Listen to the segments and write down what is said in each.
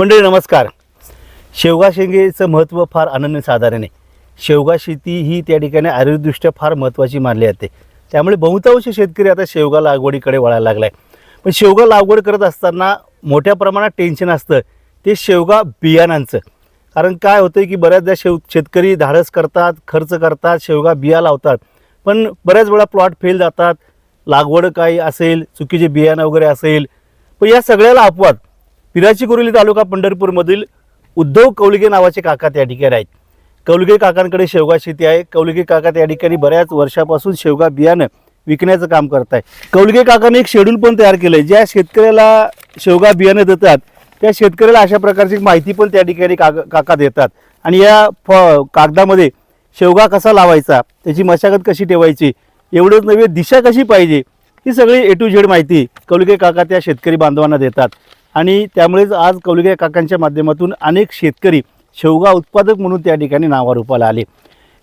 मंडळी नमस्कार. शेवगा शेंगेचं महत्त्व फार अनन्यसाधारण आहे. शेवगा शेती ही त्या ठिकाणी आयुर्वेददृष्ट्या फार महत्त्वाची मानली जाते. त्यामुळे बहुतांश शेतकरी आता शेवगा लागवडीकडे वळायला लागला आहे पण शेवगा लागवड करत असताना मोठ्या प्रमाणात टेन्शन असतं. ते शेवगा बियाणांचं. कारण काय होतं की बऱ्याचदा शेव शेतकरी धाडस करतात खर्च करतात शेवगा बिया लावतात. पण बऱ्याच वेळा प्लॉट फेल जातात लागवड काही असेल चुकीचे बियाणं वगैरे असेल. पण या सगळ्याला अपवाद. पिराची कुरुली तालुका पंढरपूरमधील उद्धव कौलगे नावाचे काका त्या ठिकाणी आहेत. कौलगे काकांकडे शेवगा शेती आहे. कौलगे काका त्या ठिकाणी बऱ्याच वर्षापासून शेवगा बियाणं विकण्याचं काम करत आहे कौलगे काकाने एक शेड्यूल पण तयार केलं आहे ज्या शेतकऱ्याला शेवगा बियाणं देतात त्या शेतकऱ्याला अशा प्रकारची माहिती पण त्या ठिकाणी काका काका देतात. आणि या फ कागदामध्ये शेवगा कसा लावायचा त्याची मशागत कशी ठेवायची एवढंच नव्हे दिशा कशी पाहिजे ही सगळी ए टू झेड माहिती कौलगे काका त्या शेतकरी बांधवांना देतात. आणि त्यामुळेच आज कौलिगे काकांच्या माध्यमातून अनेक शेतकरी शेवगा उत्पादक म्हणून त्या ठिकाणी नावारूपाला आले.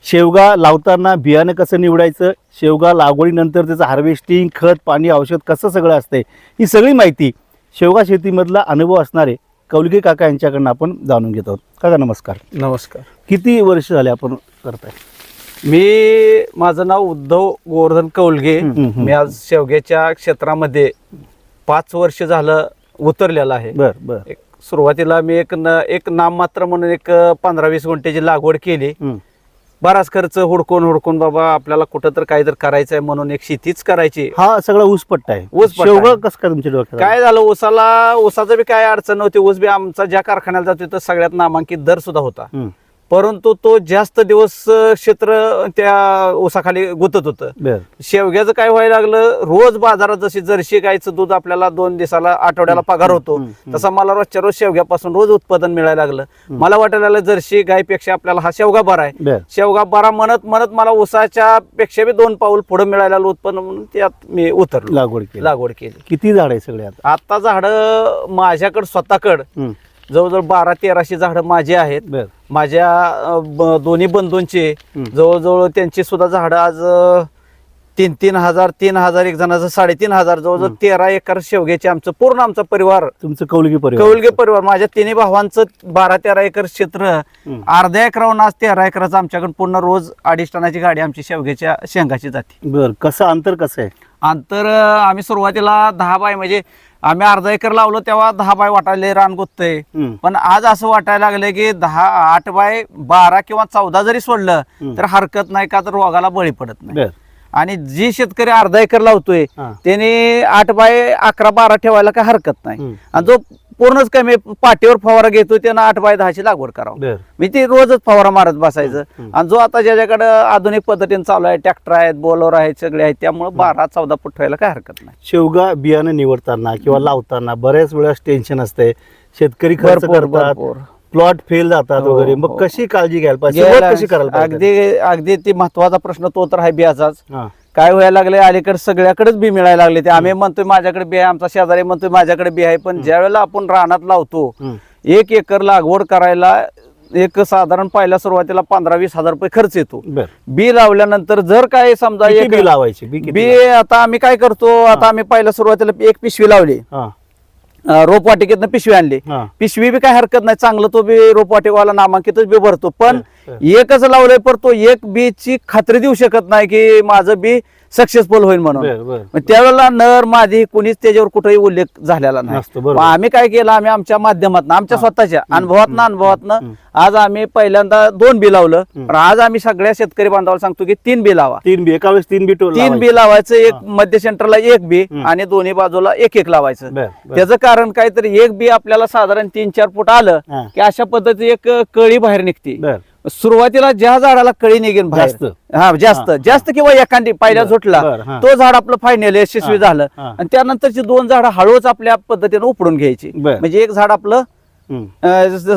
शेवगा लावताना बियाणं कसं निवडायचं शेवगा लागवडीनंतर त्याचं हार्वेस्टिंग खत पाणी औषध कसं सगळं असतंय ही सगळी माहिती शेवगा शेतीमधला अनुभव असणारे कौलिगे काका यांच्याकडनं आपण जाणून घेत आहोत. काका नमस्कार. नमस्कार. किती वर्ष झाले आपण करताय? मी माझं नाव उद्धव गोवर्धन कौलगे. मी आज शेवग्याच्या क्षेत्रामध्ये पाच वर्ष झालं उतरलेलं आहे. बर बर. एक सुरुवातीला मी एक न एक नाममात्र म्हणून एक पंधरा वीस गुंठ्याची लागवड केली. बराच खर्च हुडकून हुडकून बाबा आपल्याला कुठं तर काही तर करायचं आहे म्हणून एक शेतीच करायची. हा सगळा ऊस पट्टा आहे. कसं काय तुमच्या डोक्यात काय झालं ऊसाला ऊसाचं बी काय अडचण नव्हती. ऊस बी आमचा ज्या कारखान्याला जातो तिथं सगळ्यात नामांकित दर सुद्धा होता. परंतु तो जास्त दिवस क्षेत्र त्या ऊसाखाली गुतत होतं. शेवग्याचं काय व्हायला लागलं? रोज बाजारात जशी जर्शी गायचं दूध आपल्याला दोन दिवसाला आठवड्याला पगार होतो. तसा मला रोजच्या रोज शेवग्यापासून रोज उत्पादन मिळायला लागलं. मला वाटायला लागलं जर्शी गायपेक्षा आपल्याला हा शेवगा बरा आहे. शेवगा बरा म्हणत म्हणत मला ऊसाच्या पेक्षा बी दोन पाऊल पुढे मिळायला उत्पन्न म्हणून त्यात मी उतरलो. लागवड केली. लागवड केली. किती झाड आहे सगळे आता झाडं माझ्याकडं स्वतःकडं. जवळजवळ बारा तेराशे झाडं माझी आहेत. बर. माझ्या अं, ब- दोन्ही बंधूंचे हम्म. जवळजवळ त्यांची सुद्धा झाडं आज अं, तीन तीन हजार तीन हजार एक जणाचं साडेतीन हजार जवळजवळ तेरा एकर शेवग्याचे आमचं पूर्ण आमचा परिवार. तुमचं कौलगी परिवार. कौलगे परिवार. माझ्या तिन्ही भावांचं बारा तेरा एकर क्षेत्र. हम्म. अर्ध्या एकरावरून आज तेरा एकराचं आमच्याकडे पूर्ण रोज अडीच टनाची गाडी आमची शेवग्याच्या शेंगाची जाते. बर कसं अंतर कसं आहे? अंतर अं, आम्ही सुरुवातीला दहा बाय म्हणजे आम्ही अर्धा एकर लावलो तेव्हा दहा बाय वाटायले रान गोतय. पण आज असं वाटायला लागलं की दहा आठ बाय बारा किंवा चौदा जरी सोडलं. तर हरकत नाही का तर रोगाला बळी पडत नाही आणि जी शेतकरी अर्धा एकर लावतोय. त्याने आठ बाय अकरा बारा ठेवायला काय हरकत नाही. आणि जो पूर्णच कमी पाठीवर फवारा घेतो त्यानं आठ बाय दहाची लागवड करावं. मी ते रोजच फवारा मारत बसायचं. आणि जो आता ज्याच्याकडे आधुनिक पद्धतीने चालू आहे ट्रॅक्टर आहेत बोलर आहेत सगळे आहेत त्यामुळे बारा चौदा फूट ठेवायला काय हरकत नाही. शेवगा बियाणं निवडताना किंवा लावताना बऱ्याच वेळेस टेन्शन असते. शेतकरी खर्च करतात. प्लॉट फेल जातात हो, वगैरे. हो. मग कशी काळजी घ्यायला पाहिजे? कशी करायला अगदी अगदी ती महत्त्वाचा प्रश्न तो तर आहे बियाचाच. हा. काय व्हायला लागले अलीकडे सगळ्याकडेच बी मिळायला लागले ते. आम्ही म्हणतोय माझ्याकडे बी आहे आमचा शेजारी म्हणतोय माझ्याकडे बी आहे. पण ज्या वेळेला आपण रानात लावतो. एक एकर लागवड करायला एक साधारण पहिल्या सुरुवातीला पंधरा वीस हजार रुपये खर्च येतो. बी लावल्यानंतर जर काय समजा एक बी लावायची? बी आता आम्ही काय करतो आता आम्ही पहिल्या सुरुवातीला एक पिशवी लावली. रोपवाटिकेतनं पिशवी आणली. हा. पिशवी बी काय हरकत नाही चांगलं तो बी रोपवाटिकवाला नामांकितच बी भरतो. पण एकच लावलंय पण तो एक बी ची खात्री देऊ शकत नाही की माझं बी सक्सेसफुल होईल म्हणून. मग त्यावेळेला नर मादी कुणीच त्याच्यावर कुठेही उल्लेख झालेला नाही. मग आम्ही काय केलं? आम्ही आमच्या माध्यमातून आमच्या स्वतःच्या अनुभवातनं अनुभवातनं आज आम्ही पहिल्यांदा दोन बी लावलं. पण आज आम्ही सगळ्या शेतकरी बांधवाला सांगतो की तीन बी लावा. तीन बी एका वेळेस तीन बी तीन बी लावायचं. एक मध्य सेंटरला एक बी. आणि दोन्ही बाजूला एक एक लावायचं. त्याचं कारण काय तर एक बी आपल्याला साधारण तीन चार फूट आलं. की अशा पद्धती एक कळी बाहेर निघते. सुरुवातीला ज्या झाडाला कळी निघेन जास्त. हा जास्त जास्त किंवा एखादी पहिल्या बर, झुटला. तो झाड आपलं फायनल यशस्वी झालं. आणि त्यानंतरची दोन झाड हळूच आपल्या पद्धतीने उपडून घ्यायची. म्हणजे एक झाड आपलं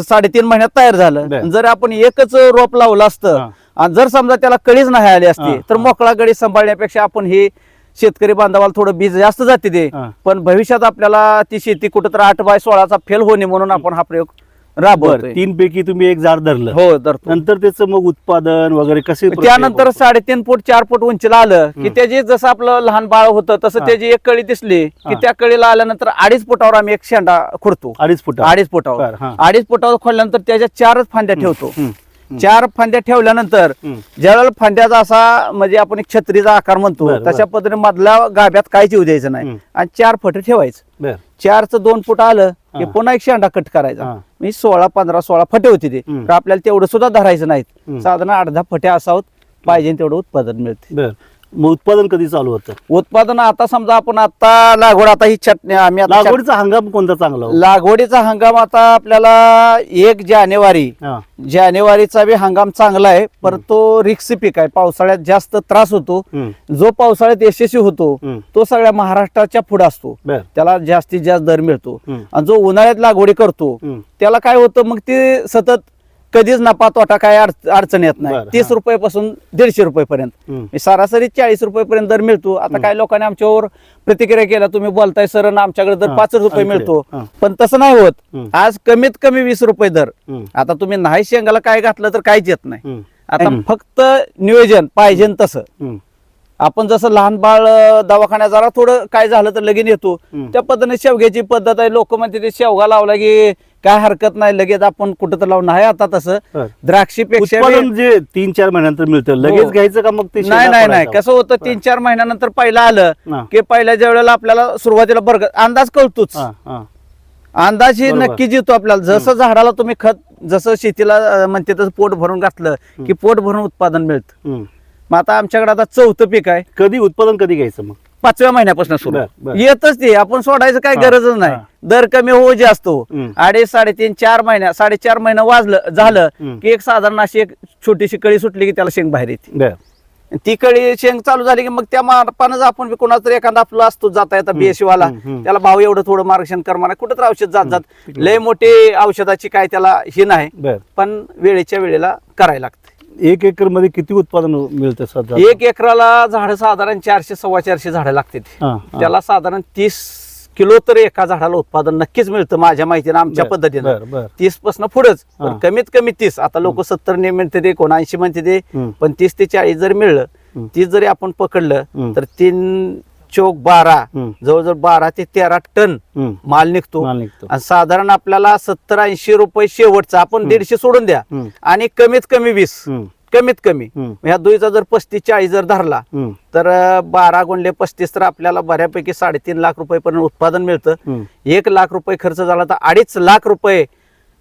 साडेतीन महिन्यात तयार. झालं जर आपण एकच रोप लावलं असतं. आणि जर समजा त्याला कळीच नाही आली असती तर. मोकळा गडी सांभाळण्यापेक्षा आपण हे शेतकरी बांधवाला थोडं बीज जास्त जाते ते. पण भविष्यात आपल्याला ती शेती कुठं तर आठ बाय सोळाचा फेल होणे म्हणून आपण हा प्रयोग राबवतोय तीन पैकी तुम्ही एक झाड धरलं हो तर नंतर त्याचं मग उत्पादन वगैरे कसे प्रक्रिया त्यानंतर? साडेतीन फूट चार फूट उंचीला आलं की हम्म. त्याची जसं आपलं लहान बाळ होतं तसं हा. त्याची एक कळी दिसली की हा. त्या कळीला आल्यानंतर अडीच फुटावर आम्ही एक शेंडा खुडतो अडीच फुट अडीच फुटावर बरं, हा. अडीच फुटावर खोडल्यानंतर त्याच्या चारच फांद्या ठेवतो चार फांद्या ठेवल्यानंतर. ज्यावेळेला फांद्याचा असा म्हणजे आपण एक छत्रीचा आकार म्हणतो बरं, तशा पद्धतीने मधल्या गाभ्यात काहीच येऊ द्यायचं नाही हम्म. आणि चार फट ठेवायचं. चारचं दोन फूट आलं की हा. पुन्हा एक शेंडा कट करायचा हा. मी सोळा पंधरा सोळा फटे होते ते हम्म. तर आपल्याला तेवढं सुद्धा धरायचं नाहीत हम्म. साधारण अर्धा फटे असावं पाहिजे तेवढं उत्पादन मिळते बर मग उत्पादन कधी चालू होतं उत्पादन आता समजा आपण आता लागवड आता ही चटणी आम्ही आता लागवडीचा हंगाम कोणता चांगला हो? लागवडीचा हंगाम आता आपल्याला एक जानेवारी हा. जानेवारीचा बी हंगाम चांगला आहे परंतु तो रिक्स पीक आहे पावसाळ्यात जास्त त्रास होतो हम्म, जो पावसाळ्यात यशस्वी होतो हम्म. तो सगळ्या महाराष्ट्राच्या पुढे असतो बर त्याला जास्तीत जास्त दर मिळतो हम्म. आणि जो उन्हाळ्यात लागवडी करतो हम्म. त्याला काय होतं मग ते सतत कधीच नफा तोटा काय अड- अडचण येत नाही तीस हा. रुपयापासून दीडशे रुपयापर्यंत हम्म. मी सरासरी चाळीस रुपयापर्यंत दर मिळतो आता काय लोकांनी आमच्यावर प्रतिक्रिया केल्या तुम्ही बोलताय सर आमच्याकडे दर पाच रुपये. मिळतो. पण तसं नाही होत. आज कमीत कमी वीस रुपये दर. आता तुम्ही नाही शेंगाला काय घातलं तर काहीच येत नाही. आता. फक्त नियोजन पाहिजे तसं. आपण जसं लहान बाळ दवाखान्यात जरा थोडं काय झालं तर लगीन येतो. त्या पद्धतीने शेवग्याची पद्धत आहे लोक म्हणते ते शेवगा लावला की काय हरकत नाही लगेच आपण कुठं तर लावून नाही आता तसं. द्राक्षीपेक्षा उत्पादन जे तीन चार महिन्यानंतर मिळतं लगेच हो. घ्यायचं का मग ते नाही शेंगा नाही नाही पडायचा? कसं होतं तीन चार महिन्यानंतर पहिलं आलं. की पहिल्या ज्या वेळेला आपल्याला सुरुवातीला बरं अंदाज कळतोच हा, हा. अंदाज ही बरोबर. नक्की येतो आपल्याला जसं झाडाला तुम्ही खत जसं शेतीला अं, म्हणते तसं पोट भरून घातलं की पोट भरून उत्पादन मिळतं हम्म. मग आता आमच्याकडे आता चौथं पीक आहे कधी उत्पादन कधी घ्यायचं मग पाचव्या महिन्यापासून सुरू बर, बर. येतच ते आपण सोडायचं काय हा, गरजच नाही हा. दर कमी हो जास्त. अडीच साडेतीन चार महिन्या साडेचार महिने वाजलं झालं. की एक साधारण अशी एक छोटीशी कळी सुटली की त्याला शेंग बाहेर येते. ती कळी शेंग चालू झाली की मग त्या मार्पानं आपण कोणाचा तरी एखादा आपला असतो जाता येता बीएससी वाला. त्याला भाव एवढं थोडं मार्गदर्शन कर म्हणा कुठं तर औषध जात जात. लय मोठे औषधाची काय त्याला हे नाही पण वेळेच्या वेळेला करायला लागते. एक एकरमध्ये किती उत्पादन मिळतं एक एकराला झाडं साधारण चारशे सव्वा चारशे झाडं लागते. त्याला साधारण तीस किलो तर एका झाडाला उत्पादन नक्कीच मिळतं माझ्या माहितीनं आमच्या बर, पद्धतीनं बर, बर. तीसपासून पुढेच हा. पण कमीत कमी तीस आता लोक सत्तर ने म्हणते ते कोणऐंशी म्हणते ते हम्म. पण तीस ते चाळीस जर मिळलं हम्म. तीस जरी आपण पकडलं. तर तीन चौक बारा हम्म. जवळजवळ बारा ते तेरा टन हम्म. माल निघतो माल निघतो. आणि साधारण आपल्याला सत्तर ऐंशी रुपये शेवटचा आपण दीडशे सोडून द्या हम्म. आणि कमीत कमी वीस हम्म. कमीत कमी हम्म. ह्या दुईचा जर पस्तीस चाळीस जर धरला हम्म. तर अं, बारा गुणले पस्तीस तर आपल्याला बऱ्यापैकी साडेतीन लाख रुपयेपर्यंत उत्पादन मिळतं हम्म. एक लाख रुपये खर्च झाला तर अडीच लाख रुपये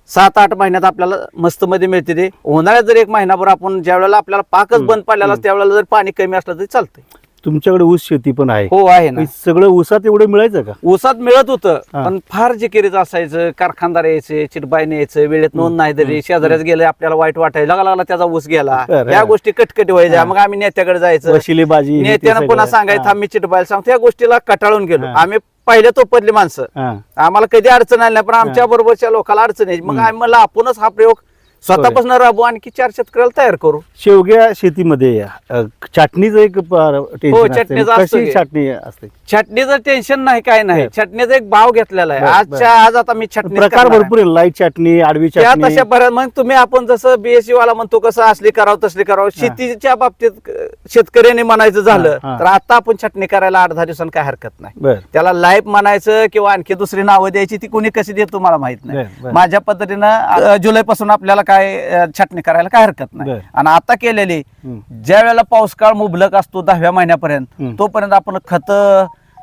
सात आठ महिन्यात आपल्याला मस्त मध्ये मिळते ते उन्हाळ्यात जर एक महिनाभर आपण ज्या वेळेला आपल्याला पाकच बंद पडलेला असतो, त्यावेळेला जर पाणी कमी असलं तरी चालतंय तुमच्याकडे ऊस शेती पण आहे. हो आहे ना. हे सगळं ऊसात एवढं मिळायचं का? ऊसात मिळत होतं हा. पण फार जिकिरीच असायचं कारखानदार यायचे चिटबाईने यायचं वेळेत नोंद नाही तरी शेजाऱ्यात गेले आपल्याला वाईट वाटायला लागला लागला त्याचा ऊस गेला. बरं. या गोष्टी कटकटी व्हायच्या. मग आम्ही नेत्याकडे जायचं. वशिलेबाजी हे ते नेत्यानं पुन्हा सगळं. सांगायचं हा. आम्ही चिटबाईल सांगतो. या गोष्टीला कटाळून गेलो. हा. आम्ही पहिले तोपदली माणसं. हा. आम्हाला कधी अडचण आली नाही पण आमच्या बरोबरच्या लोकांना अडचण यायची. मग आम्ही म्हणलं आपणच हा प्रयोग स्वतःपासून राबवू आणखी चार शेतकऱ्याला तयार करू. शेवग्या शेतीमध्ये अ, छाटणीचं एक टेन्शन हो, असते. चटणीचं असतं कशी की. छाटणी असते? छटणीचं टेन्शन नाही काय नाही. बर. छटणीचा एक भाव घेतलेला आहे. बर, आजच्या आज आता मी छटणी प्रकार भरपूर आहे लाइट चटणी आडवी त्या चटणी तशा बऱ्याच मग तुम्ही आपण जसं बीएससी वाला म्हणतो कसं असली करावं तसली करावं. शेतीच्या बाबतीत अं, शेतकऱ्याने म्हणायचं झालं हा, हा. तर आता आपण छटणी करायला आठ दहा दिवसांनी काय हरकत नाही. बर. त्याला लाईफ म्हणायचं किंवा आणखी दुसरी नावं द्यायची ती कोणी कशी देत तुम्हाला माहीत नाही. बर. माझ्या पद्धतीनं जुलै पासून आपल्याला काय अं, छटणी करायला काय हरकत नाही बर. आणि आता केलेली हम्म. ज्या वेळेला पाऊस काळ मुबलक असतो दहाव्या महिन्यापर्यंत हम्म. तोपर्यंत आपण खत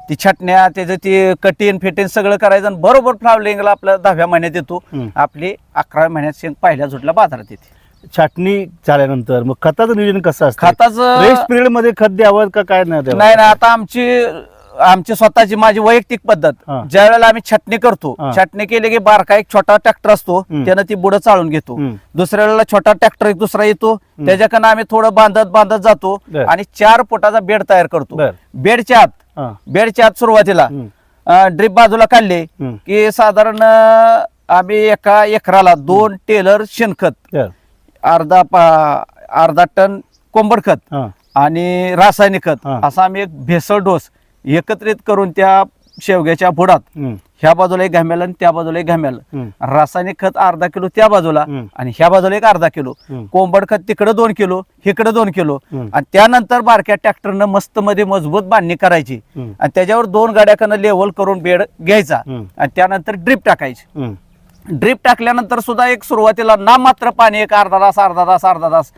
ती छटण्या त्याचं ती कटीन फिटीन सगळं करायचं आणि बरोबर फ्लावलिंगला आपल्या दहाव्या महिन्यात येतो हम्म. आपली अकराव्या महिन्यात शेंग पहिल्या झुटला बाजारात येते छाटणी झाल्यानंतर मग खताचं नियोजन कसं असतं खताचं रेस्ट पिरियडमध्ये खत द्यावं का काय नाही द्यावं नाही नाही आता आमची आमची स्वतःची माझी वैयक्तिक पद्धत हा. ज्या वेळेला आम्ही छटणी करतो हा. छटणी केली की बारका एक छोटा ट्रॅक्टर असतो हम्म. त्यानं ती बुडं चालून घेतो हम्म. दुसऱ्या वेळेला छोटा ट्रॅक्टर एक दुसरा येतो त्याच्याकडनं आम्ही थोडं बांधत बांधत जातो बर. आणि चार फुटाचा बेड तयार करतो बर. बेडच्या आत हा. बेडच्या आत सुरुवातीला हम्म. ड्रीप बाजूला काढले हम्म. की साधारण अं, आम्ही एका एकराला दोन टेलर शेणखत बर. अर्धा पा- अर्धा टन कोंबड खत हा. आणि रासायनिक खत हा. असा आम्ही एक भेसळ डोस एकत्रित करून त्या शेवग्याच्या बुडात ह्या बाजूला एक घाम्याला आणि त्या बाजूला एक घाम्याला रासायनिक खत अर्धा किलो त्या बाजूला. आणि ह्या बाजूला एक अर्धा किलो. कोंबड खत तिकडे दोन किलो इकडे दोन किलो. आणि त्यानंतर बारक्या ट्रॅक्टरनं मस्त मध्ये मजबूत बांधणी करायची. आणि त्याच्यावर दोन गाड्याकडनं लेवल करून बेड घ्यायचा. आणि त्यानंतर ड्रीप टाकायची. ड्रीप टाकल्यानंतर सुद्धा एक सुरुवातीला ना मात्र पाणी एक अर्धा तास अर्धा तास अर्धा तास.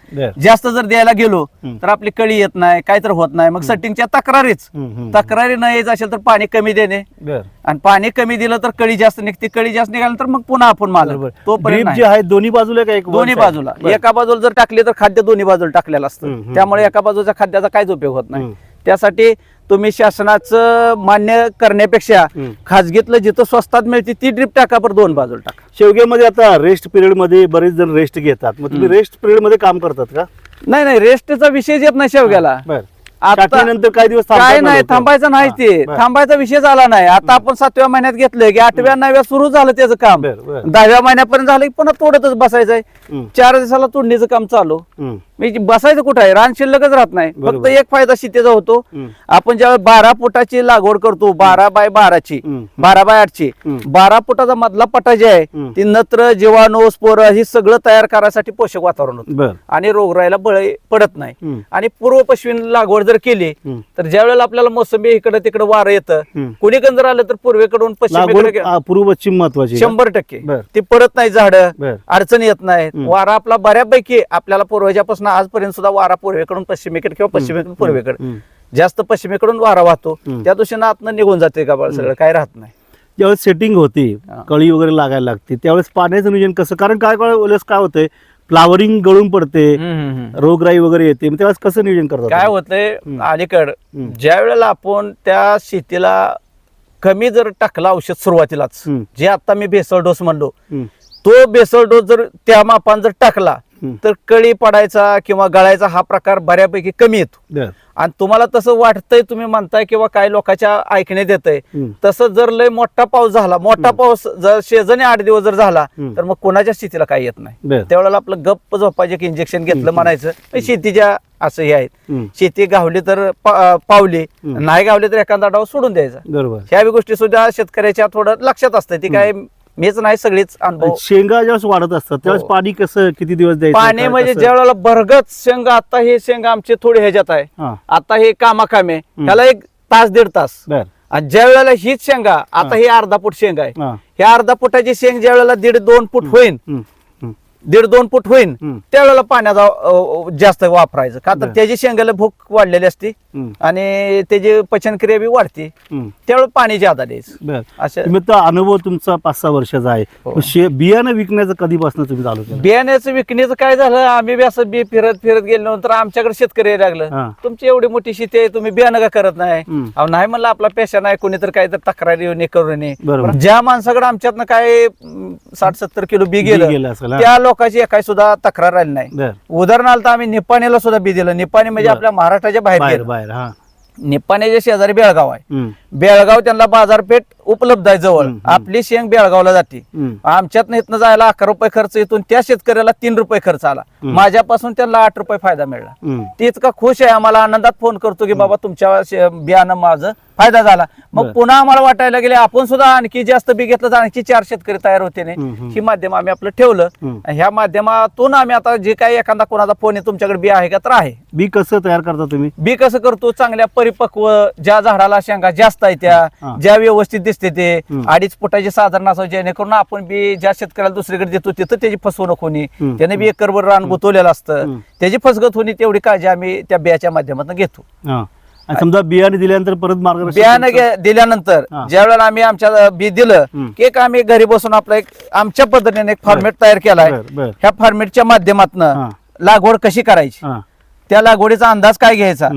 जास्त जर द्यायला गेलो. तर आपली कळी येत नाही काय तर होत नाही मग सटिंगच्या तक्रारीच. तक्रारी न यायचं असेल तर पाणी कमी देणे आणि पाणी कमी दिलं तर कळी जास्त निघते कळी जास्त निघाल्यानंतर मग पुन्हा आपण माल. जे आहे दोन्ही बाजूला दोन्ही? बाजूला. एका बाजूला जर टाकले तर खाद्य दोन्ही बाजूला टाकलेलं असतं त्यामुळे एका बाजूच्या खाद्याचा काहीच उपयोग होत. नाही त्यासाठी तुम्ही शासनाचं मान्य करण्यापेक्षा. खाजगीतलं जिथं स्वस्तात मिळते ती ड्रीप टाका पर दोन बाजूला टाका. शेवग्यामध्ये आता रेस्ट पिरियडमध्ये बरेच जण रेस्ट घेतात. मग तुम्ही रेस्ट पिरियडमध्ये काम करतात का? नाही नाही रेस्टचा विषय येत नाही शेवग्याला. आता काढल्यानंतर काही दिवस काय नाही? थांबायचं नाही ते. थांबायचा विषय झाला नाही. आता आपण सातव्या महिन्यात घेतलंय की आठव्या नवव्या सुरू झालं त्याचं काम. दहाव्या महिन्यापर्यंत झालं की पुन्हा तोडतच बसायचंय. चार दिवसाला तोडणीचं काम चालू. मी बसायचं कुठं आहे रान शिल्लकच राहत नाही फक्त. एक फायदा शेतीचा होतो आपण ज्यावेळेस बारा फुटाची लागवड करतो बारा बाय बाराची. बारा बाय आठची. बारा फुटाचा मधला पटा जे आहे. ती नत्र जीवाणू स्पोर हे सगळं तयार करायसाठी पोषक वातावरण होतं आणि रोगराईला बळी पडत नाही आणि पूर्व पश्चिम लागवड जर केली. तर ज्या वेळेला आपल्याला मोसंबी इकडे तिकडे वारं येतं. कुणीकडून जर आलं तर पूर्वेकडून पश्चिमेकडे पूर्व पश्चिम महत्वाची? शंभर टक्के. ती पडत नाही झाड अडचण येत नाही. वारा आपला बऱ्यापैकी आपल्याला पूर्वजापासून आजपर्यंत सुद्धा वारा पूर्वेकडून पश्चिमेकडे किंवा पश्चिमेकडून पूर्वेकडे. जास्त पश्चिमेकडून वारा वाहतो. त्या दिवशीनं आतनं निघून जाते का सगळं काय राहत नाही ज्यावेळेस सेटिंग होते. कळी वगैरे लागायला लागते त्यावेळेस पाण्याचं नियोजन कसं कारण काय काय वेळेस काय होतंय फ्लावरिंग गळून पडते रोगराई वगैरे येते मग त्यावेळेस कसं नियोजन करतात काय होतंय. अलीकड. ज्या वेळेला आपण त्या शेतीला कमी जर टाकला औषध सुरुवातीलाच. जे आता मी बेसळ डोस म्हणलो तो बेसळ डोस जर त्या मापान जर टाकला. तर कळी पडायचा किंवा गळायचा हा प्रकार बऱ्यापैकी कमी येतो. आणि तुम्हाला तसं वाटतंय तुम्ही म्हणताय किंवा काही लोकांच्या ऐकण्यात येतंय. हम्म. तसं जर लय मोठा पाऊस झाला मोठा पाऊस जर शेजारी आठ दिवस जर झाला. तर मग कोणाच्या शेतीला काही येत नाही. त्यावेळेला आपलं गप्प झोपायचे की इंजेक्शन घेतलं. म्हणायचं शेतीच्या असं हे आहेत. शेती गावली तर पावली. नाही गावली तर एखादा डाव सोडून द्यायचा. ह्या गोष्टी सुद्धा शेतकऱ्याच्या थोडं लक्षात असतं. ती काय मीच नाही सगळीच अनुभव. शेंगा ज्यावेळेस वाढत असतात त्यावेळेस हो. पाणी कसं किती दिवस द्यायचं पाणी म्हणजे? ज्या वेळेला भरगत शेंगा आता हे शेंगा आमचे थोडे ह्याच्यात आहे. हा. आता हे कामाकामे ह्याला एक तास दीड तास. आणि ज्या वेळेला हीच शेंगा आता ही. अर्धा फूट शेंगा आहे. हा. ह्या अर्धा फुटाची शेंग ज्या वेळेला दीड दोन फूट हम्म, दीड दोन फूट हम्म. त्यावेळेला पाण्याचा अ, जास्त वापरायचं का तर बरं. त्याची शेंगाला भूक वाढलेली असते हम्म, आणि त्याची पचनक्रिया बी वाढते हम्म. त्यावेळेला पाणी ज्यादा द्यायचं बर असं तुम्ही तर अनुभव तुमचा पाच सहा वर्षाचा आहे हो. मग शे- बियाणं विकण्याचं कधीपासून तुम्ही चालू केलं बियाण्याचं विकण्याचं काय झालं आम्ही बी असं बी फिरत फिरत गेल्यानंतर आमच्याकडे शेतकरी यायला लागलं. तुमची एवढी मोठी शेती आहे तुम्ही बियाणं का करत नाही हम्म. अहो नाही म्हणलं आपला पेशा नाही कोणीतरी काही तर तक्रारी येऊन करू नये बरोबर. ज्या माणसाकडे आमच्यातनं काय अं, साठ सत्तर किलो बी बी गेलं गेलं असेल, हा. त्या लोकांची एकाही सुद्धा तक्रार आली नाही. उदाहरणार्थ आम्ही निपाणीला सुद्धा बी दिलं. निपाणी म्हणजे. आपल्या महाराष्ट्राच्या बाहेर बाहेर हा. निपाणीच्या शेजारी बेळगाव आहे. बेळगाव त्यांना बाजारपेठ उपलब्ध आहे जवळ. आपली शेंग बेळगावला जाते हम्म. आमच्यात इथनं जायला अकरा रुपये खर्च येतून त्या शेतकऱ्याला तीन रुपये खर्च आला. माझ्यापासून त्यांना आठ रुपये फायदा मिळाला. ती इतका खुश आहे आम्हाला आनंदात फोन करतो की बाबा तुमच्या बियाणं माझं फायदा झाला मग. पुन्हा आम्हाला वाटायला गेले आपण सुद्धा आणखी जास्त बी घेतलं तर आणखी चार शेतकरी तयार होते नाही हम्म. ही माध्यम आम्ही आपलं ठेवलं. ह्या माध्यमातून आम्ही आता जे काही एखादा कोणाचा फोन आहे तुमच्याकडे बी आहे का तर आहे बी कसं तयार करता तुम्ही बी कसं करतो चांगल्या परिपक्व ज्या झाडाला शेंगा जास्त आहे त्या. ज्या व्यवस्थित दिसते ते. अडीच फुटाचे साधारण असं जेणेकरून आपण बी ज्या शेतकऱ्याला दुसरीकडे देतो तिथं त्याची फसवणूक होणी. त्याने बी एकरभर रान गुतवलेलं असतं. त्याची फसगत होणी तेवढी काळजी आम्ही त्या बियाच्या माध्यमातून घेतो समजा बियाणे दिल्यानंतर परत मार्गदर्शन बियाणं दिल्यानंतर. ज्या वेळेला आम्ही आमच्या बी दिलं. की एक आम्ही घरी बसून आपला एक आमच्या पद्धतीने एक फॉर्मेट तयार केलाय ह्या फॉर्मेटच्या माध्यमातून. लागवड कशी करायची त्या लागवडीचा अंदाज काय घ्यायचा.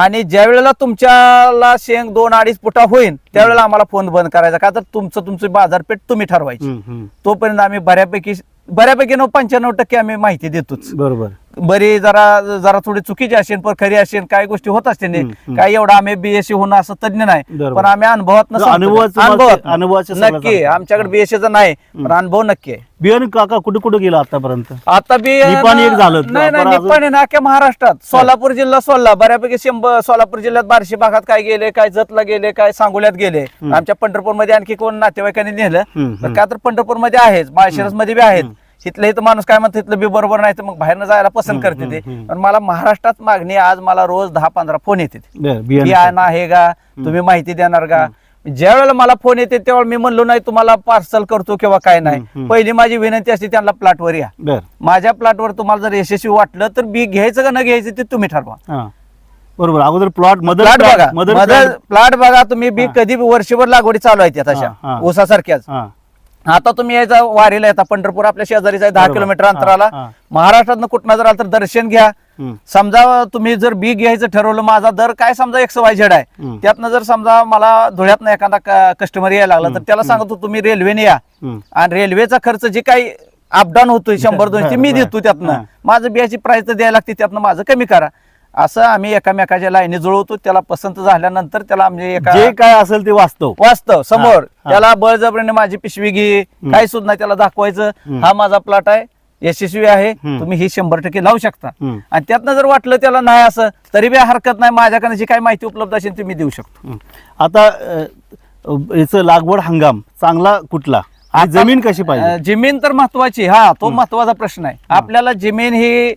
आणि ज्या वेळेला तुमच्याला शेंग दोन अडीच फुटा होईल त्यावेळेला आम्हाला फोन बंद करायचा. का तर तुमचं तुमची बाजारपेठ तुम्ही ठरवायची. तोपर्यंत आम्ही बऱ्यापैकी बऱ्यापैकी नऊ पंच्याण्णव टक्के आम्ही माहिती देतोच. बरोबर. बरी जरा जरा थोडी चुकीची असेल पण खरी असेल काही गोष्टी होत हम्म. काय एवढं आम्ही बीएससी होणं असं तज्ञ नाही. पण आम्ही अनुभवात अनुभवाचं सगळं नक्की. आमच्याकडे बीएससीचा नाही पण अनुभव नक्की आहे. बियाणे काका कुठे कुठे गेला आतापर्यंत? आता बी निपाणी एक झालं. नाही नाही निपाणी ना अख्ख्या महाराष्ट्रात. सोलापूर जिल्हा सोला बऱ्यापैकी शंभर सोलापूर जिल्ह्यात बार्शी भागात काय गेले काय जतला गेले काय सांगोल्यात गेले. आमच्या पंढरपूरमध्ये आणखी कोण नातेवाईकांनी नेलं? तर. का तर पंढरपूरमध्ये आहेच. माळशिरसमध्ये बी आहेत. इथलं इथं माणूस काय म्हणतो इथलं बी बरोबर नाही तर मग बाहेरनं जायला पसंत करते ते. पण मला महाराष्ट्रात मागणी आहे. आज मला रोज दहा पंधरा फोन येते बियाणे आहे का? तुम्ही माहिती देणार का? ज्या वेळेला मला फोन येते त्यावेळेला मी म्हणलो नाही तुम्हाला पार्सल करतो किंवा काय नाही. पहिली माझी विनंती असते त्यांना प्लॉटवर या. माझ्या प्लॉटवर तुम्हाला जर यशस्वी वाटलं तर बी घ्यायचं का न घ्यायचं ते तुम्ही ठरवा. हा. बरोबर. अगोदर प्लॉट मदर प्लॉट बघा. मदर प्लॉट बघा तुम्ही बी. कधी वर्षभर लागवडी चालू आहेत हा, तशा. ऊसासारख्याच. आता तुम्ही यायचा वारीला येता पंढरपूर आपल्या शेजारीचा आहे दहा. किलोमीटर अंतराला. महाराष्ट्रातनं कुठनं जर आलं तर दर्शन घ्या समजा तुम्ही जर बी घ्यायचं ठरवलं माझा दर काय समजा एक्स वाय झेड आहे. त्यातनं जर समजा मला धुळ्यातनं एखादा कस्टमर यायला लागला तर त्याला सांगतो तुम्ही रेल्वेने या. आणि रेल्वेचा खर्च जे काही अपडाऊन होतोय शंभर दोनशे मी देतो. त्यातनं माझं बियाची प्राइस तर द्यायला लागते त्यातनं माझं कमी करा असं आम्ही एकामेकाच्या लाईनी जुळवतो त्याला पसंत झाल्यानंतर त्याला म्हणजे एका जे काय असेल ते वास्तव वास्तव समोर. हा. त्याला बळजबरीने माझी पिशवी घे काही सुद्धा त्याला दाखवायचं हम्म. हा माझा प्लॉट आहे यशस्वी आहे हम्म. तुम्ही ही शंभर टक्के लावू शकता. हम्म, आणि त्यातनं जर वाटलं त्याला नाही असं तरी बी हरकत नाही माझ्याकडे जी काही माहिती उपलब्ध असेल ती मी देऊ शकतो. आता अ, याचं लागवड हंगाम चांगला कुठला? आणि जमीन कशी पाहिजे? अं, जमीन तर महत्वाची हा तो महत्त्वाचा प्रश्न आहे. आपल्याला जमीन ही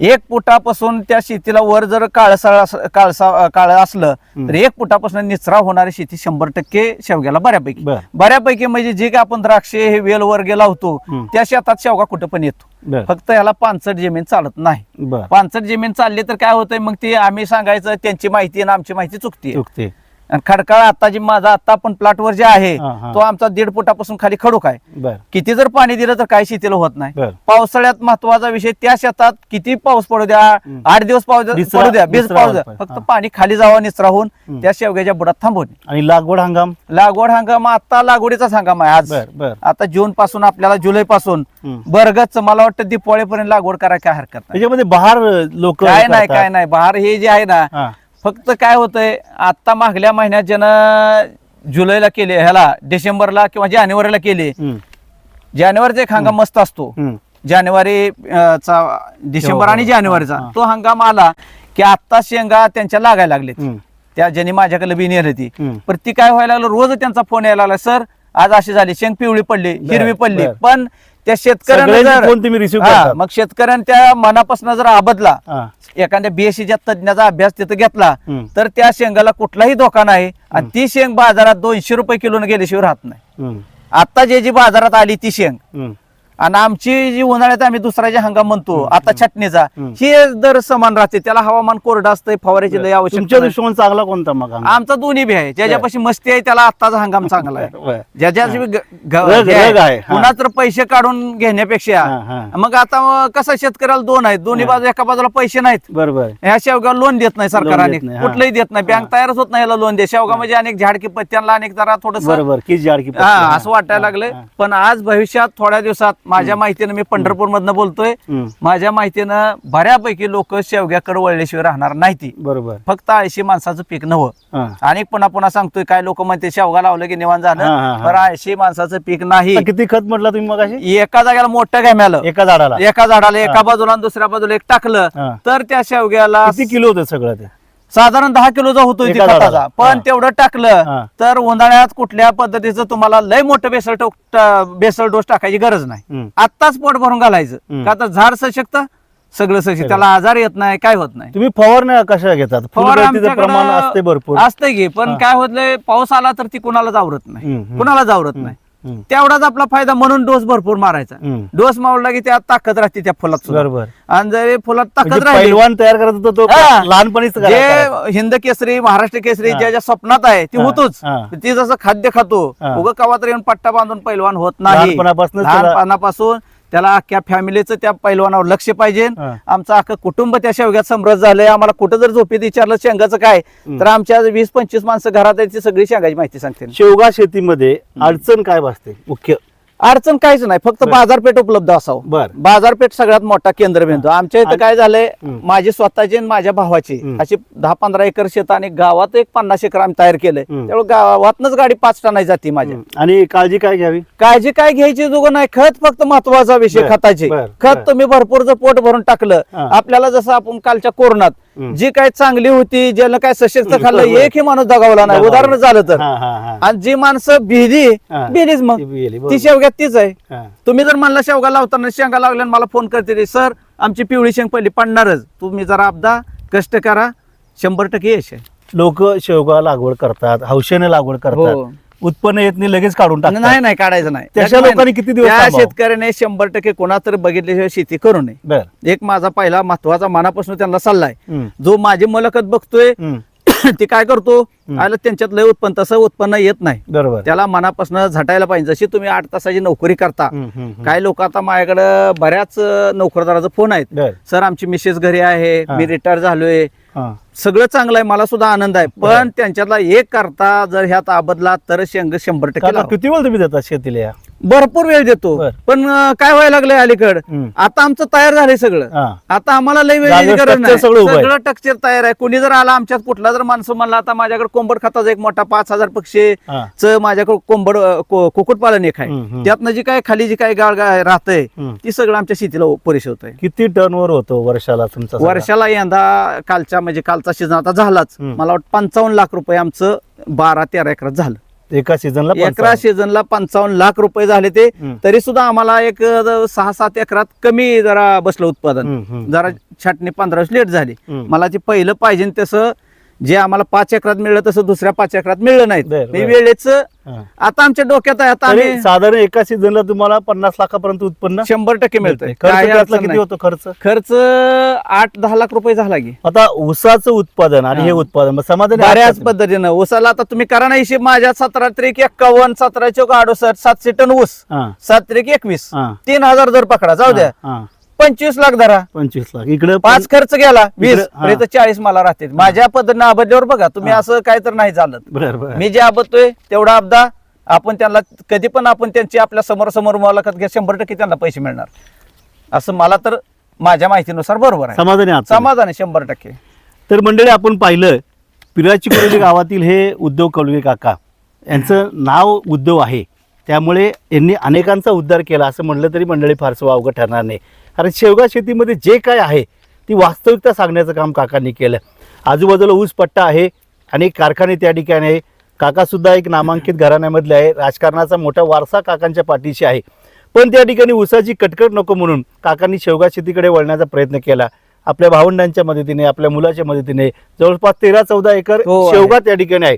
एक फुटापासून त्या शेतीला वर जर काळसा काळसा काळ असलं तर एक फुटापासून निचरा होणारी शेती शंभर टक्के शेवग्याला बऱ्यापैकी. बऱ्यापैकी म्हणजे जे काय आपण द्राक्षे हे वेल वर गेला होतो हम्म. त्या शेतात शेवगा कुठं पण येतो. फक्त याला पानसट जमीन चालत नाही. पानसट जमीन चालली तर काय होतंय? मग ती आम्ही सांगायचं त्यांची माहिती आणि आमची माहिती चुकते. चुकते. आणि खडकाळ आता जी माझा आता आपण प्लॉटवर जे आहे हा, हा. तो आमचा दीड फुटापासून खाली खडूक आहे. बर. किती जर पाणी दिलं तर काही शेतीला होत नाही. बर. पावसाळ्यात महत्त्वाचा विषय त्या शेतात किती पाऊस पडू द्या हम्म. आठ दिवस पाऊस निचरा- पडू द्या बीज निचरा पाऊस द्या. फक्त. पाणी खाली जावं निचराहून हम्म. त्या शेवग्याच्या बुडात थांबवणे आणि लागवड हंगाम? लागवड हंगाम आता लागवडीचा हंगाम आहे आज. बर बर. आता जून पासून आपल्याला जुलै पासून हम्म. बरगच मला वाटतं दिपावळीपर्यंत लागवड करायला काय हरकत नाही. त्याच्यामध्ये बहार लोक काय नाही काय नाही. बहार हे जे आहे ना फक्त काय होतंय आता मागल्या महिन्यात ज्यानं जुलैला केले ह्याला डिसेंबरला किंवा जानेवारीला केले जानेवारीचा एक हंगाम मस्त असतो. जानेवारी चा डिसेंबर आणि हो, जानेवारीचा हा. तो हंगाम आला की आता शेंगा त्यांच्या लागायला लागलेत त्या ज्यांनी माझ्याकडे बी नेली ती हम्म. पण ती काय व्हायला लागलं रोज त्यांचा फोन यायला लागला सर आज अशी झाली शेंग पिवळी पडली हिरवी पडली. पण त्या शेतकऱ्यांना जर- तुम्ही हा. मग शेतकऱ्यानं त्या मनापासून जर आबदला एखाद्या बीएससीच्या तज्ञाचा अभ्यास तिथं घेतला हम्म. तर त्या शेंगाला कुठलाही धोका नाही आणि ती शेंग बाजारात दोनशे रुपये किलोने गेल्याशिवाय राहत नाही आता जे जी बाजारात आली ती शेंग. आणि आमची जी उन्हाळ्यात आम्ही दुसरा जे हंगाम म्हणतो आता छटणीचा. हे दर समान राहते त्याला हवामान कोरडं असतंय फवाराची लय आवश्यक तुमच्या दृष्टिकोन चांगला कोणता मग? आमचा दोन्ही बी आहे ज्याच्यापाशी मस्ती आहे त्याला आत्ताचा हंगाम चांगला आहे. ज्याच्या रग- रग आहे, हा. पुन्हा तर पैसे काढून घेण्यापेक्षा हा, हा. मग आता कसं शेतकऱ्याला दोन आहेत दोन्ही बाजू एका बाजूला पैसे नाहीत बरोबर ह्या शेवगाव लोन देत नाही सरकारने नाही, हा. कुठलंही देत नाही बँक तयारच होत नाही याला लोन दे शेवगा म्हणजे अनेक झाडकी पत्त्यांना अनेक जरा थोडस बरोबर की. हा असं वाटायला लागलंय हा. पण आज भविष्यात थोड्या दिवसात माझ्या माहितीनं मी पंढरपूर मधनं बोलतोय. माझ्या माहितीनं बऱ्यापैकी लोक शेवग्याकडे वळल्याशिवाय राहणार नाही ती बरोबर. फक्त ऐंशी माणसाचं पीक नव्हं. हा. आणि पुन्हा पुन्हा सांगतोय काय लोक म्हणते शेवगा लावलं की हा, झालं. पण ऐंशी माणसाचं पीक नाही. किती खत म्हटलं तुम्ही मग एका जागेला मोठं घ्याम्यालं एका झाडाला. एका झाडाला एका बाजूला दुसऱ्या बाजूला एक टाकलं. तर त्या शेवग्याला किती किलो होतं सगळं ते? साधारण दहा किलोचा होतोय ती एका झाडाला. खताचा पण हा. तेवढं हा. टाकलं तर उन्हाळ्यात कुठल्या पद्धतीचं तुम्हाला लय मोठं बेसल टोक टा- बेसल डोस टाकायची गरज नाही हम्म. आत्ताच पोट भरून घालायचं हम्म. का तर झाड सशक्त सगळं सशक्त त्याला आजार येत नाही काय होत नाही तुम्ही फवारण्या कशा घेतात फवार फुलगळतीचं आमच्याकडं असते भरपूर असतंय की पण हा. काय होतलंय पाऊस आला तर ती कुणालाच आवरत नाही हम्म. कुणालाच आवरत नाही तेवढाच आपला फायदा म्हणून डोस भरपूर मारायचा. डोस मारला की त्यात ताकद राहते त्या फुलात सुद्धा. बरोबर आणि जर फुलात ताकद म्हणजे राहिली तयार करत होता तो हा. लहानपणीच. जे हिंद केसरी महाराष्ट्र केसरी. ज्या ज्या स्वप्नात आहे ती होतोच. ती जसं खाद्य खातो. उगं कवा तर येऊन पट्टा बांधून पैलवान होत नाही लहानपणापासून त्याला अख्ख्या फॅमिलीचं त्या पैलवानावर लक्ष पाहिजे. आमचं अख्खं कुटुंब त्या शेवग्यात समृद्ध झालंय. आम्हाला कुठं जर झोपेत विचारलं शेंगाचं काय तर आमच्या वीस पंचवीस माणसं घरात सगळी शेंगाची माहिती सांगते शेवगा शेतीमध्ये अडचण काय भासते? मुख्य अडचण काहीच नाही फक्त. बाजारपेठ उपलब्ध असावं बर बाजारपेठ सगळ्यात मोठा केंद्रबिंदू आमच्या इथं काय झालंय हम्म. माझी स्वतःची आणि माझ्या भावाची हम्म. अशी दहा पंधरा एकर शेत आणि गावात एक पन्नास एकर आम्ही तयार केलंय हम्म. त्यामुळे गावातनच गाडी पाच टनाची जाते माझ्या आणि काळजी काय घ्यावी काळजी काय घ्यायची जोग नाही खत फक्त महत्त्वाचा विषय बर, खताचे बर, खत बर. तुम्ही भरपूर जर पोट भरून टाकलं हा. आपल्याला जसं आपण कालच्या कोरोनात. जी काय चांगली होती ज्याला काय सशक्त खाल्लं बरोबर. एकही माणूस दगावला नाही. उदाहरण झालं तर. हा हा हा. आणि जी माणसं भिली हा. भिलीच मग. ती शेवग्यात तीच आहे. हा. तुम्ही जर म्हणला शेवगा लावताना शेंगा लावल्या मला फोन करते सर आमची पिवळी शेंग पहिली पडणारच. तुम्ही जरा अपदा कष्ट करा. शंभर टक्के यश आहे. लोक शेवगा लागवड करतात हौशेने लागवड हो. करतात. उत्पन्न येत नाही लगेच काढून नाही टाकतात नाही काढायचं नाही नाही. लोकांनी किती दिवस त्या थांबावं? शेतकऱ्याने शंभर टक्के कोणा तर बघितल्याशिवाय शेती करू नये बर एक माझा पहिला महत्त्वाचा मनापासून त्यांना सल्ला आहे हम्म. जो माझी मुलाखत बघतोय हम्म. ते काय करतो आलं त्यांच्यात लय उत्पन्न तसं उत्पन्न येत नाही बरोबर त्याला मनापासून झटायला पाहिजे जशी तुम्ही आठ तासाची नोकरी करता हम्म, हम्म, हम्म. काय लोक आता माझ्याकडे बऱ्याच अं, नोकरदाराचा फोन आहेत बर सर आमची मिसेस घरी आहे हा. मी रिटायर झालोय. सगळं चांगलं आहे मला सुद्धा आनंद आहे. पण त्यांच्यातला एक करता जर ह्यात आबदला तर शेंग शंभर टक्के. किती वेळ तुम्ही देता शेतीला या? भरपूर वेळ देतो बर. पण अं, काय व्हायला लागलंय अलीकड हम्म. आता आमचं तयार झालंय सगळं हा. आता आम्हाला लय जागेवर structure नाही सगळं उभं आहे. सगळं टक्चर तयार आहे कुणी जर आला आमच्यात कुठला जर माणसं म्हणला आता माझ्याकडे कोंबड खताचा एक मोठा पाच हजार पक्षी हा. च माझ्याकडे कोंबड अं, को- कुक्कुटपालन एक आहे हम्म. त्यातनं जी काय खाली जी काय गाळ राहतंय हम्म. ती सगळं आमच्या शेतीला पुरेशी होत आहे किती टर्नवर होतो वर्षाला तुमचा सगळा? वर्षाला यंदा कालच्या म्हणजे कालचा सीझन आता झालाच हम्म. मला वाटतं पंचावन्न लाख रुपये आमचं बारा तेरा एकरात झालं एका सीझनला एकरा सीझनला पंचावन्न लाख रुपये झाले ते. तरी सुद्धा आम्हाला एक सहा सात एकरात कमी जरा बसलं उत्पादन. जरा छाटणी पंधरा लेट झाली. मला ते पहिलं पाहिजे तसं जे आम्हाला पाच एकरात मिळलं तसं दुसऱ्या पाच एकरात मिळलं नाही. बर, बर. वेळेच. आता आमच्या डोक्यात आहे आता तरी आम्ही साधारण एका सीझनला तुम्हाला पन्नास लाखापर्यंत उत्पन्न शंभर टक्के मिळतंय. खर्च काही त्यातला अडचण किती नाही. होतो खर्च? खर्च आठ दहा लाख रुपये झाला की. आता ऊसाचं उत्पादन आणि हा. हे. उत्पादन मग समाधानी बऱ्याच पद्धतीनं. ऊसाला आता तुम्ही करा ना हिशेब माझ्या सतरा त्रिक एक्कावन्न सतरा चौक अडुसष्ट सातशे टन ऊस. सात त्रिक एकवीस. तीन हजार दर पकडा. जाऊ द्या. पंचवीस लाख धरा. पंचवीस लाख. इकडे पाच खर्च गेला वीस इकडं- हा. पर्यंत चाळीस मला राहते माझ्या पद्धतीने आबदल्यावर बघा तुम्ही हा. असं काय तर नाही बर बर. मी जे आबदतोय तेवढा अबदा आपण त्यांना कधी पण आपण त्यांची आपल्यासमोर समोर मुलाखत घ्या शंभर टक्के त्यांना पैसे मिळणार. असं मला तर माझ्या माहितीनुसार बरोबर आहे. समाधानी आहात तुम्ही? समाधान आहे शंभर टक्के. तर मंडळी आपण पाहिलं पिराची कोरेली गावातील हे उद्योग कलवे काका यांचं नाव उद्योग आहे. त्यामुळे यांनी अनेकांचा उद्धार केला असं म्हणलं तरी मंडळी फारसं अवघड ठरणार नाही. कारण शेवगा शेतीमध्ये जे काय आहे ती वास्तविकता सांगण्याचं काम काकांनी केलं. आजूबाजूला ऊस पट्टा आहे अनेक कारखाने त्या ठिकाणी आहे. काकासुद्धा एक नामांकित घराण्यामधले आहे. राजकारणाचा मोठा वारसा काकांच्या पाठीशी आहे. पण त्या ठिकाणी ऊसाची कटकट नको म्हणून काकांनी शेवगा शेतीकडे वळण्याचा प्रयत्न केला. आपल्या भावंडांच्या मदतीने आपल्या मुलाच्या मदतीने. जवळपास तेरा चौदा एकर हो. शेवगा त्या ठिकाणी आहे.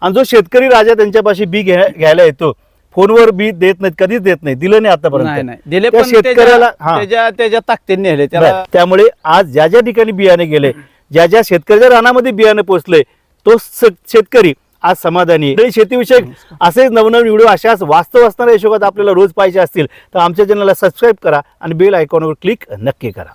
आणि जो शेतकरी राजा त्यांच्यापाशी बी घ्या- घ्यायला येतो फोनवर बी देत नाहीत कधीच देत नाही दिलं नाही नाही आतापर्यंत नाही दिले त्या पण शेतकऱ्याला- त्याच्या हा. त्याच्या त्याच्या ताकदीने नेले त्याला बरं. त्यामुळे आज ज्या ज्या ठिकाणी बियाणे गेले ज्या ज्या शेतकऱ्याच्या रानामध्ये बियाणे पोहोचले तो स- शेतकरी आज समाधानी आहे. शेतीविषयक असेच नवनवीन व्हिडिओ अशाच वास्तव असणाऱ्या हिशोबात आपल्याला रोज पाहिजे असतील तर आमच्या चॅनलला सबस्क्राईब करा आणि बेल आयकॉनवर क्लिक नक्की करा